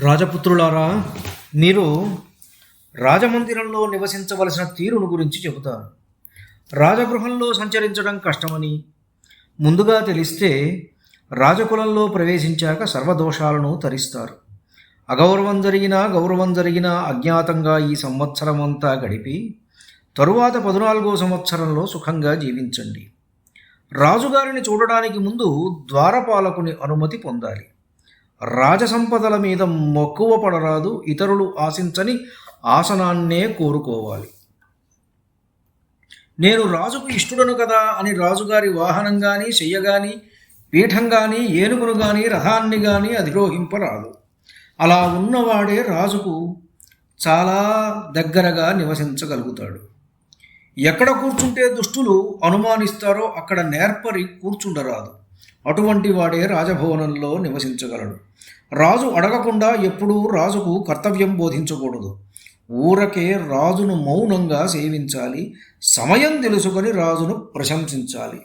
రాజపుత్రులారా మీరు రాజమందిరంలో నివసించవలసిన తీరును గురించి చెబుతారు. రాజగృహంలో సంచరించడం కష్టమని ముందుగా తెలిస్తే రాజకులంలో ప్రవేశించాక సర్వదోషాలను తరిస్తారు. అగౌరవం జరిగినా గౌరవం జరిగినా అజ్ఞాతంగా ఈ సంవత్సరం అంతా గడిపి తరువాత పద్నాలుగో సంవత్సరంలో సుఖంగా జీవించండి. రాజుగారిని చూడడానికి ముందు ద్వారపాలకుని అనుమతి పొందాలి. రాజసంపదల మీద మక్కువ పడరాదు ఇతరులు ఆశించని ఆసనాన్నే కోరుకోవాలి. నేను రాజుకు ఇష్టడను కదా అని రాజుగారి వాహనం కానీ చెయ్యగాని కానీ పీఠం కానీ ఏనుగును కానీ రథాన్ని కానీ అధిరోహింపరాదు. అలా ఉన్నవాడే రాజుకు చాలా దగ్గరగా నివసించగలుగుతాడు. ఎక్కడ కూర్చుంటే దుష్టులు అనుమానిస్తారో అక్కడ నేర్పరి కూర్చుండరాదు. అటువంటి వాడే రాజభవనంలో నివసించగలడు. రాజు అడగకుండా ఎప్పుడూ రాజుకు కర్తవ్యం బోధించకూడదు. ఊరకే రాజును మౌనంగా సేవించాలి సమయం తెలుసుకొని రాజును ప్రశంసించాలి.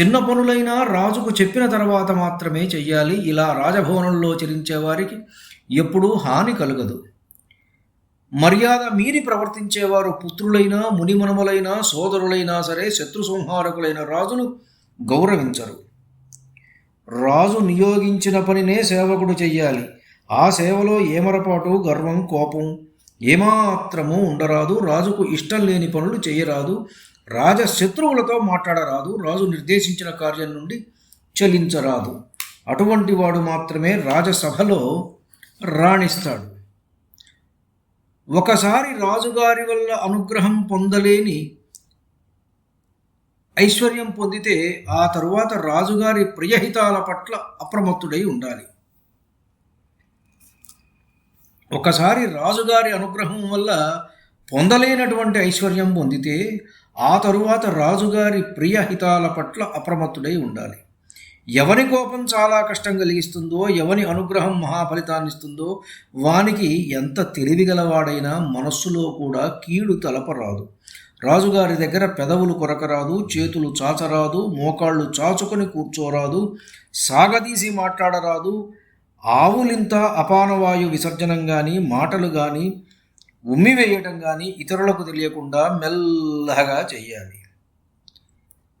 చిన్న పనులైనా రాజుకు చెప్పిన తర్వాత మాత్రమే చెయ్యాలి ఇలా రాజభవనంలో చరించేవారికి ఎప్పుడూ హాని కలగదు. మర్యాద మీరి ప్రవర్తించేవారు పుత్రులైనా మునిమనములైనా సోదరులైనా సరే శత్రు సంహారకులైన రాజును గౌరవించరు. రాజు నియోగించిన పనినే సేవకుడు చెయ్యాలి. ఆ సేవలో ఏమరపాటు గర్వం కోపం ఏమాత్రము ఉండరాదు. రాజుకు ఇష్టం లేని పనులు చేయరాదు రాజ శత్రువులతో మాట్లాడరాదు. రాజు నిర్దేశించిన కార్యం నుండి చలించరాదు. అటువంటి వాడు మాత్రమే రాజసభలో రాణిస్తాడు. ఒకసారి రాజుగారి వల్ల అనుగ్రహం పొందలేని ఐశ్వర్యం పొందితే ఆ తరువాత రాజుగారి ప్రియహితాల పట్ల అప్రమత్తుడై ఉండాలి. ఒకసారి రాజుగారి అనుగ్రహం వల్ల పొందలేనటువంటి ఐశ్వర్యం పొందితే ఆ తరువాత రాజుగారి ప్రియహితాల పట్ల అప్రమత్తుడై ఉండాలి. ఎవరి కోపం చాలా కష్టం కలిగిస్తుందో ఎవని అనుగ్రహం మహాఫలితాన్ని ఇస్తుందో వానికి ఎంత తెలివిగలవాడైనా మనస్సులో కూడా కీడు తలపరాదు. రాజుగారి దగ్గర పెదవులు కొరకరాదు చేతులు చాచరాదు మోకాళ్ళు చాచుకొని కూర్చోరాదు సాగదీసి మాట్లాడరాదు ఆవులింత అపానవాయు విసర్జనం కానీ మాటలు కానీ ఉమ్మివేయటం కానీ ఇతరులకు తెలియకుండా మెల్లగా చేయాలి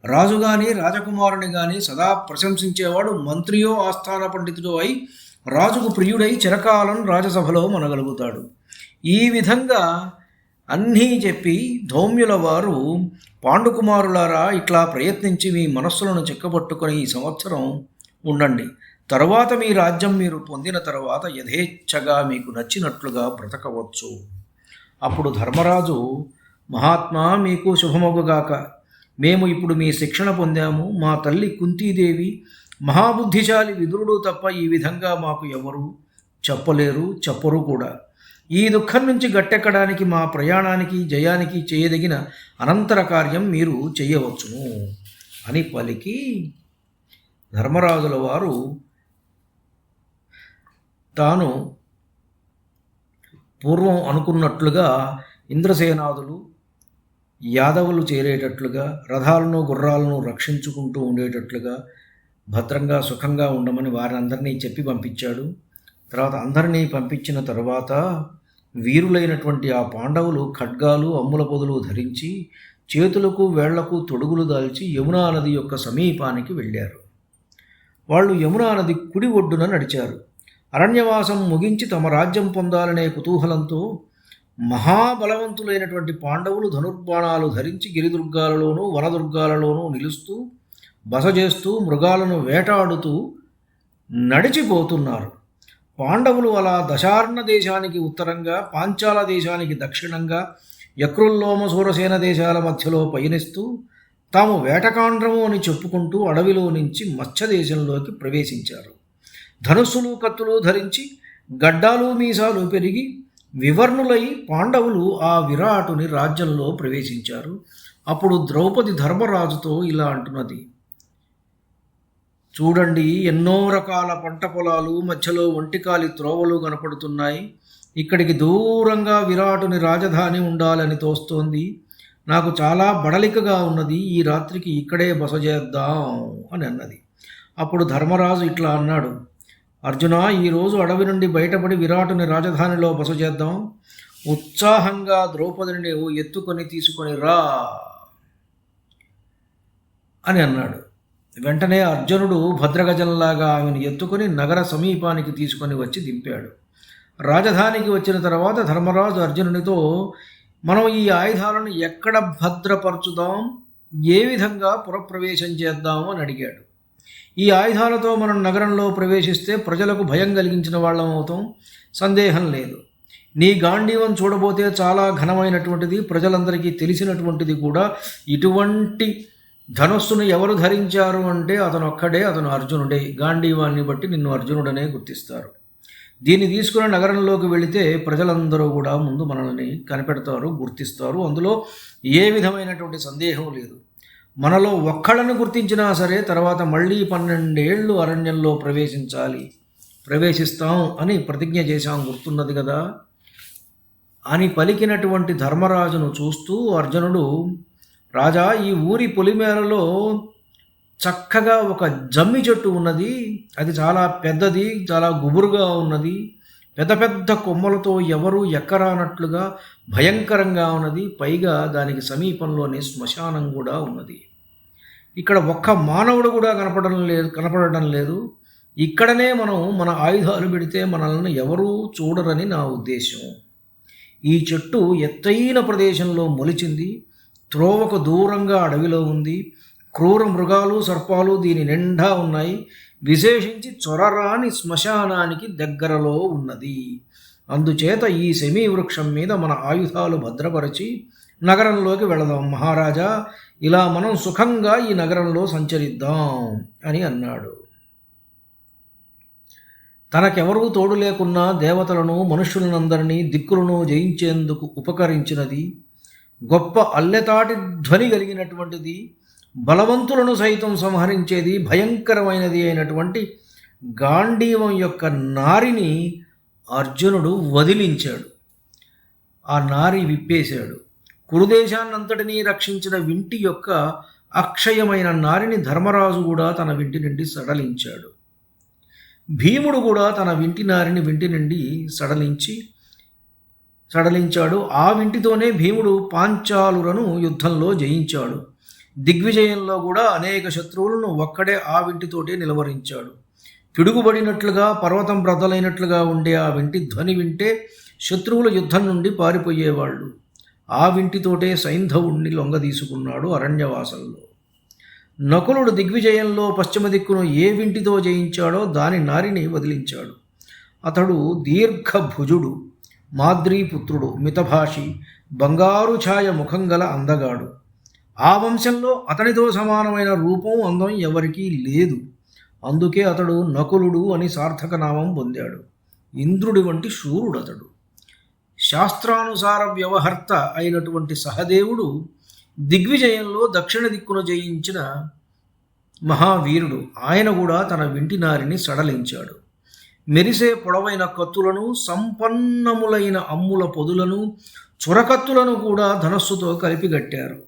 రాజు కానీ రాజకుమారుని కానీ సదా ప్రశంసించేవాడు మంత్రియో ఆస్థాన పండితుడో అయి రాజుకు ప్రియుడై చిరకాలం రాజసభలో మనగలుగుతాడు. ఈ విధంగా అన్నీ చెప్పి ధౌమ్యుల వారు పాండుకుమారులారా ఇట్లా ప్రయత్నించి మీ మనస్సులను చిక్కబట్టుకుని ఈ సంవత్సరం ఉండండి. తరువాత మీ రాజ్యం మీరు పొందిన తర్వాత యథేచ్ఛగా మీకు నచ్చినట్లుగా బ్రతకవచ్చు. అప్పుడు ధర్మరాజు మహాత్మా మీకు శుభమగుగాక. మేము ఇప్పుడు మీ శిక్షణ పొందాము. మా తల్లి కుంతీదేవి మహాబుద్ధిశాలి విదురుడు తప్ప ఈ విధంగా మాకు ఎవరు చెప్పలేరు చెప్పరు కూడా. ఈ దుఃఖం నుంచి గట్టెక్కడానికి మా ప్రయాణానికి జయానికి చేయదగిన అనంతర కార్యం మీరు చేయవచ్చును అని పలికి ధర్మరాజుల వారు తాను పూర్వం అనుకున్నట్లుగా ఇంద్రసేనాదులు యాదవులు చేరేటట్లుగా రథాలను గుర్రాలను రక్షించుకుంటూ ఉండేటట్లుగా భద్రంగా సుఖంగా ఉండమని వారందరినీ చెప్పి పంపించాడు. తర్వాత అందరినీ పంపించిన తరువాత వీరులైనటువంటి ఆ పాండవులు ఖడ్గాలు అమ్ముల పొదులు ధరించి చేతులకు వేళ్ళకు తొడుగులు దాల్చి యమునా నది యొక్క సమీపానికి వెళ్ళారు. వాళ్ళు యమునా నది కుడి ఒడ్డున నడిచారు. అరణ్యవాసం ముగించి తమ రాజ్యం పొందాలనే కుతూహలంతో మహాబలవంతులైనటువంటి పాండవులు ధనుర్బాణాలు ధరించి గిరిదుర్గాలలోనూ వనదుర్గాలలోనూ నిలుస్తూ బస చేస్తూ మృగాలను వేటాడుతూ నడిచిపోతున్నారు. పాండవులు అలా దశార్ణ దేశానికి ఉత్తరంగా పాంచాల దేశానికి దక్షిణంగా యక్రుల్లోమ సూరసేన దేశాల మధ్యలో పయనిస్తూ తాము వేటకాండ్రము అని చెప్పుకుంటూ అడవిలో నుంచి మత్స్య దేశంలోకి ప్రవేశించారు. ధనుస్సులు కత్తులు ధరించి గడ్డాలు మీసాలు పెరిగి వివర్ణులై పాండవులు ఆ విరాటుని రాజ్యంలో ప్రవేశించారు. అప్పుడు ద్రౌపది ధర్మరాజుతో ఇలా అంటున్నది. చూడండి ఎన్నో రకాల పంట పొలాలు మధ్యలో ఒంటికాలి త్రోవలు కనపడుతున్నాయి. ఇక్కడికి దూరంగా విరాటుని రాజధాని ఉండాలని తోస్తోంది. నాకు చాలా బడలికగా ఉన్నది ఈ రాత్రికి ఇక్కడే బస చేద్దాం అని అన్నది. అప్పుడు ధర్మరాజు ఇట్లా అన్నాడు అర్జున ఈరోజు అడవి నుండి బయటపడి విరాటుని రాజధానిలో బస చేద్దాం. ఉత్సాహంగా ద్రౌపదిని నీవు ఎత్తుకొని తీసుకొని రా అని అన్నాడు. వెంటనే అర్జునుడు భద్రగజంలాగా ఆమెను ఎత్తుకొని నగర సమీపానికి తీసుకొని వచ్చి దింపాడు. రాజధానికి వచ్చిన తర్వాత ధర్మరాజు అర్జునునితో మనం ఈ ఆయుధాలను ఎక్కడ భద్రపరచుదాం? ఏ విధంగా పురప్రవేశం చేద్దాము అని అడిగాడు. ఈ ఆయుధాలతో మనం నగరంలో ప్రవేశిస్తే ప్రజలకు భయం కలిగించిన వాళ్ళం అవుతాం. సందేహం లేదు. నీ గాంధీవం చూడబోతే చాలా ఘనమైనటువంటిది ప్రజలందరికీ తెలిసినటువంటిది కూడా ఇటువంటి ధనుస్సును ఎవరు ధరించారు అంటే అతను ఒక్కడే అతను అర్జునుడే. గాంధీవాన్ని బట్టి నిన్ను అర్జునుడనే గుర్తిస్తారు. దీన్ని తీసుకుని నగరంలోకి వెళితే ప్రజలందరూ కూడా ముందు మనల్ని కనిపెడతారు గుర్తిస్తారు. అందులో ఏ విధమైనటువంటి సందేహం లేదు. మనలో ఒక్కళ్ళని గుర్తించినా సరే తర్వాత మళ్ళీ పన్నెండేళ్ళు అరణ్యంలో ప్రవేశించాలి. ప్రవేశిస్తాం అని ప్రతిజ్ఞ చేశాం గుర్తున్నది కదా? అని పలికినటువంటి ధర్మరాజును చూస్తూ అర్జునుడు రాజా ఈ ఊరి పొలిమేరలో చక్కగా ఒక జమ్మి చెట్టు ఉన్నది. అది చాలా పెద్దది చాలా గుబురుగా ఉన్నది. పెద్ద పెద్ద కొమ్మలతో ఎవరు ఎక్కరానట్లుగా భయంకరంగా ఉన్నది. పైగా దానికి సమీపంలోనే శ్మశానం కూడా ఉన్నది. ఇక్కడ ఒక్క మానవుడు కూడా కనపడడం లేదు కనపడటం లేదు. ఇక్కడనే మనం మన ఆయుధాలు పెడితే మనల్ని ఎవరూ చూడరని నా ఉద్దేశం. ఈ చెట్టు ఎత్తైన ప్రదేశంలో మొలిచింది. త్రోవకు దూరంగా అడవిలో ఉంది. క్రూర మృగాలు సర్పాలు దీని నిండా ఉన్నాయి. విశేషించి చొరరాని శ్మశానానికి దగ్గరలో ఉన్నది. అందుచేత ఈ సెమీ వృక్షం మీద మన ఆయుధాలు భద్రపరిచి నగరంలోకి వెళదాం మహారాజా. ఇలా మనం సుఖంగా ఈ నగరంలో సంచరిద్దాం అని అన్నాడు. తనకెవరూ తోడు లేకున్నా దేవతలను మనుషులనందరినీ దిక్కులను జయించేందుకు ఉపకరించినది గొప్ప అల్లెతాటి ధ్వని కలిగినటువంటిది బలవంతులను సైతం సంహరించేది భయంకరమైనది అయినటువంటి గాంధీవం యొక్క నారిని అర్జునుడు వదిలించాడు. ఆ నారి విప్పేశాడు. కురుదేశాన్నంతటినీ రక్షించిన వింటి యొక్క అక్షయమైన నారిని ధర్మరాజు కూడా తన వింటి నుండి సడలించాడు. భీముడు కూడా తన వింటి నారిని వింటి నుండి సడలించి సడలించాడు. ఆ వింటితోనే భీముడు పాంచాలులను యుద్ధంలో జయించాడు. దిగ్విజయంలో కూడా అనేక శత్రువులను ఒక్కడే ఆ వింటితోటే నిలవరించాడు. పిడుగుబడినట్లుగా పర్వతం బ్రతలైనట్లుగా ఉండే ఆ వింటి ధ్వని వింటే శత్రువుల యుద్ధం నుండి పారిపోయేవాళ్ళు. ఆ వింటితోటే సైంధవుణ్ణి లొంగదీసుకున్నాడు అరణ్యవాసంలో. నకులుడు దిగ్విజయంలో పశ్చిమ దిక్కును ఏ వింటితో జయించాడో దాని నారిని వదిలించాడు. అతడు దీర్ఘభుజుడు. మాద్రీపుత్రుడు మితభాషి బంగారు ఛాయ ముఖం గల అందగాడు. ఆ వంశంలో అతనితో సమానమైన రూపం అందం ఎవరికీ లేదు. అందుకే అతడు నకులుడు అని సార్థక నామం పొందాడు. ఇంద్రుడి వంటి శూరుడు అతడు శాస్త్రానుసార వ్యవహర్త అయినటువంటి సహదేవుడు దిగ్విజయంలో దక్షిణ దిక్కును జయించిన మహావీరుడు. ఆయన కూడా తన వింటి నారిని సడలించాడు. మెరిసే పొడవైన కత్తులను సంపన్నములైన అమ్ముల పొదులను చురకత్తులను కూడా ధనస్సుతో కలిపిగట్టారు.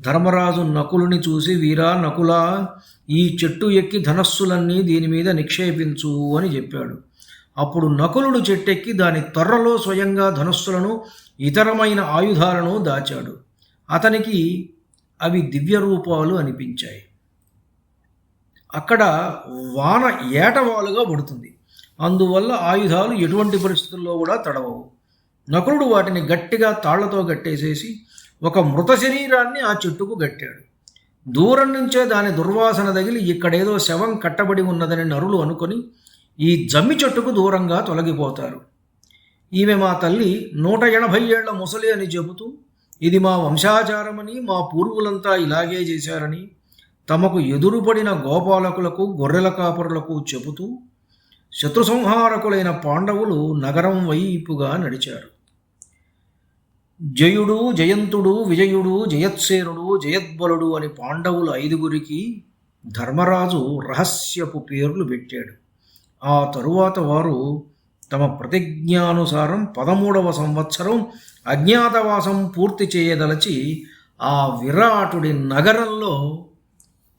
ధర్మరాజు నకులుని చూసి వీరా నకుల ఈ చెట్టు ఎక్కి ధనస్సులన్నీ దీని మీద నిక్షేపించు అని చెప్పాడు. అప్పుడు నకులుడు చెట్టెక్కి దాని త్వరలో స్వయంగా ధనస్సులను ఇతరమైన ఆయుధాలను దాచాడు. అతనికి అవి దివ్య రూపాలు అనిపించాయి. అక్కడ వాన ఏటవాలుగా పడుతుంది. అందువల్ల ఆయుధాలు ఎటువంటి పరిస్థితుల్లో కూడా తడవవు. నకులుడు వాటిని గట్టిగా తాళ్ళతో గట్టేసేసి ఒక మృత శరీరాన్ని ఆ చెట్టుకు గట్టాడు దూరం నుంచే దాని దుర్వాసన తగిలి ఇక్కడేదో శవం కట్టబడి ఉన్నదని నరులు అనుకొని ఈ జమ్మి చెట్టుకు దూరంగా తొలగిపోతారు. ఈమె మా తల్లి నూట ఎనభై ఏళ్ళ ముసలి అని చెబుతూ ఇది మా వంశాచారమని మా పూర్వులంతా ఇలాగే చేశారని తమకు ఎదురుపడిన గోపాలకులకు గొర్రెల కాపరులకు చెబుతూ శత్రు సంహారకులైన పాండవులు నగరం వైపుగా నడిచారు. జయుడు జయంతుడు విజయుడు జయత్సేనుడు జయద్బలుడు అని పాండవులు ఐదుగురికి ధర్మరాజు రహస్యపు పేర్లు పెట్టాడు. ఆ తరువాత వారు తమ ప్రతిజ్ఞానుసారం పదమూడవ సంవత్సరం అజ్ఞాతవాసం పూర్తి చేయదలచి ఆ విరాటుడి నగరంలో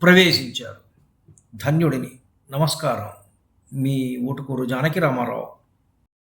ప్రవేశించారు. ధన్యుడిని. నమస్కారం. మీ ఊటుకూరు జానకి రామారావు.